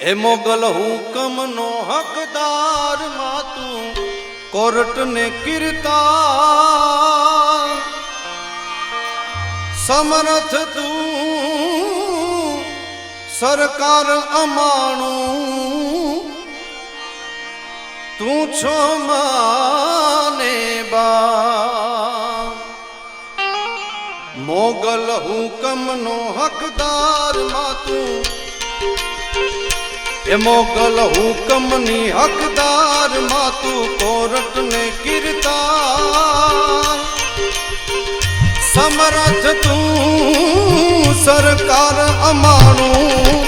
એ મોગલ હુકમ નો હકદારમાં તું કોર્ટ ને કીર્તા સમર્થ તું, સરકાર અમાણું. તું છો માને બા મોગલ હુકમ નો હકદારમાં તું એ મોગલ હુકમની હકદાર માતું કોરટ ને કીર્તા સમરથ તું સરકાર અમારું,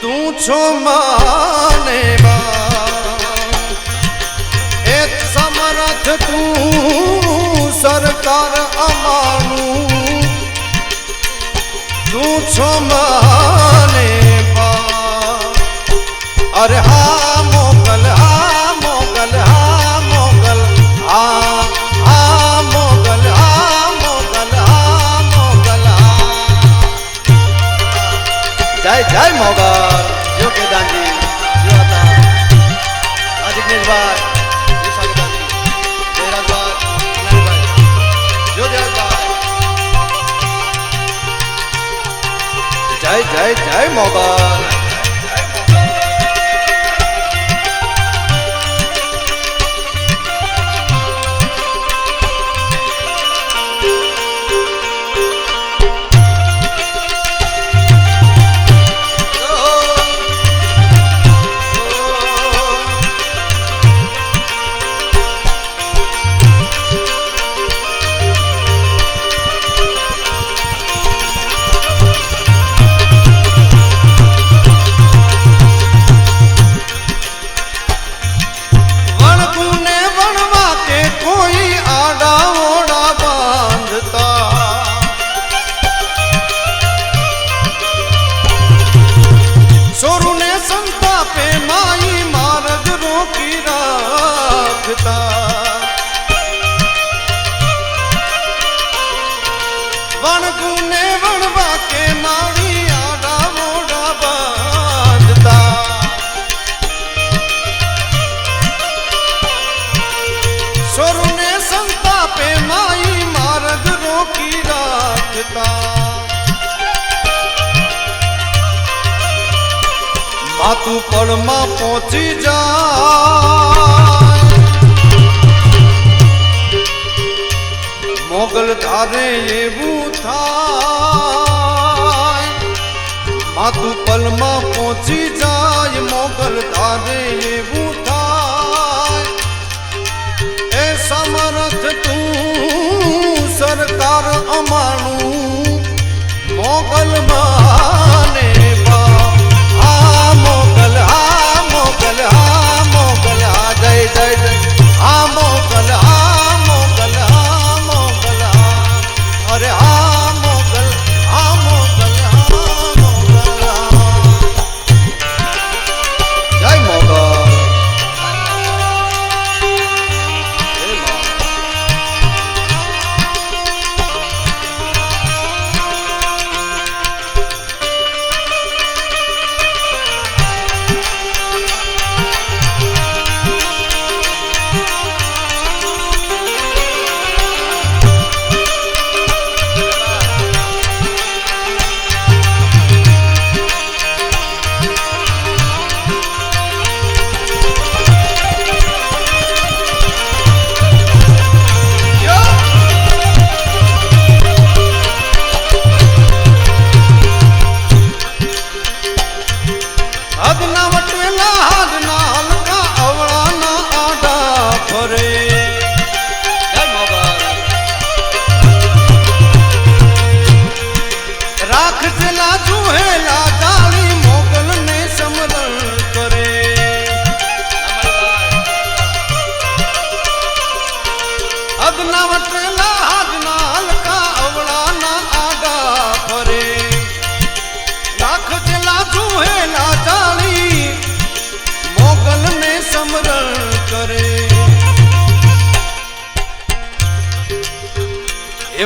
તું છો માને વિઘ્નેશભાઈ જય જય જય મોબાઈલ સ્થળમાં પહોંચી જાય. મોગલ તારે એવું થાય. માતું પલમાં પહોંચી જાય. મોગલ તારે એવું થાય.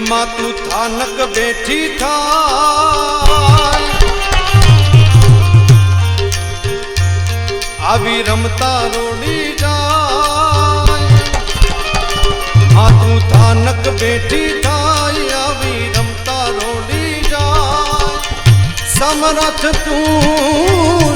એમાં તું થાનક બેઠી થા આવી રમતા રોડી જાય. આ તું થાનક બેઠી થાય, આવી રમતા રોડી જાય. સમરથ તું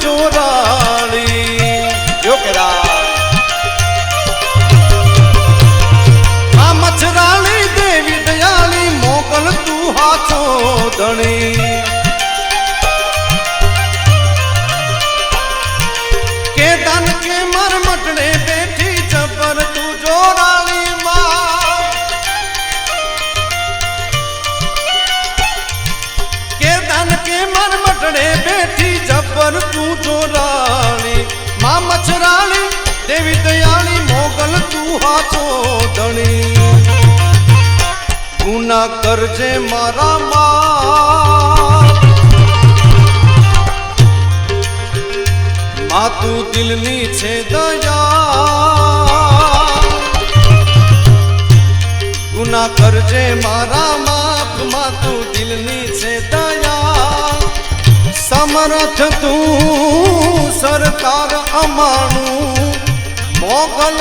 চোরা તું ચોરાણી માં મચરાણી દેવી દયાળી મોગલ તું હાથો ધણી. ગુના કરજે મારા માં. તું દિલની છે દયા. ગુના કરજે મારા માફમાં તું દિલની છે દયા. સમરથ તું સરકાર અમારું મોગલ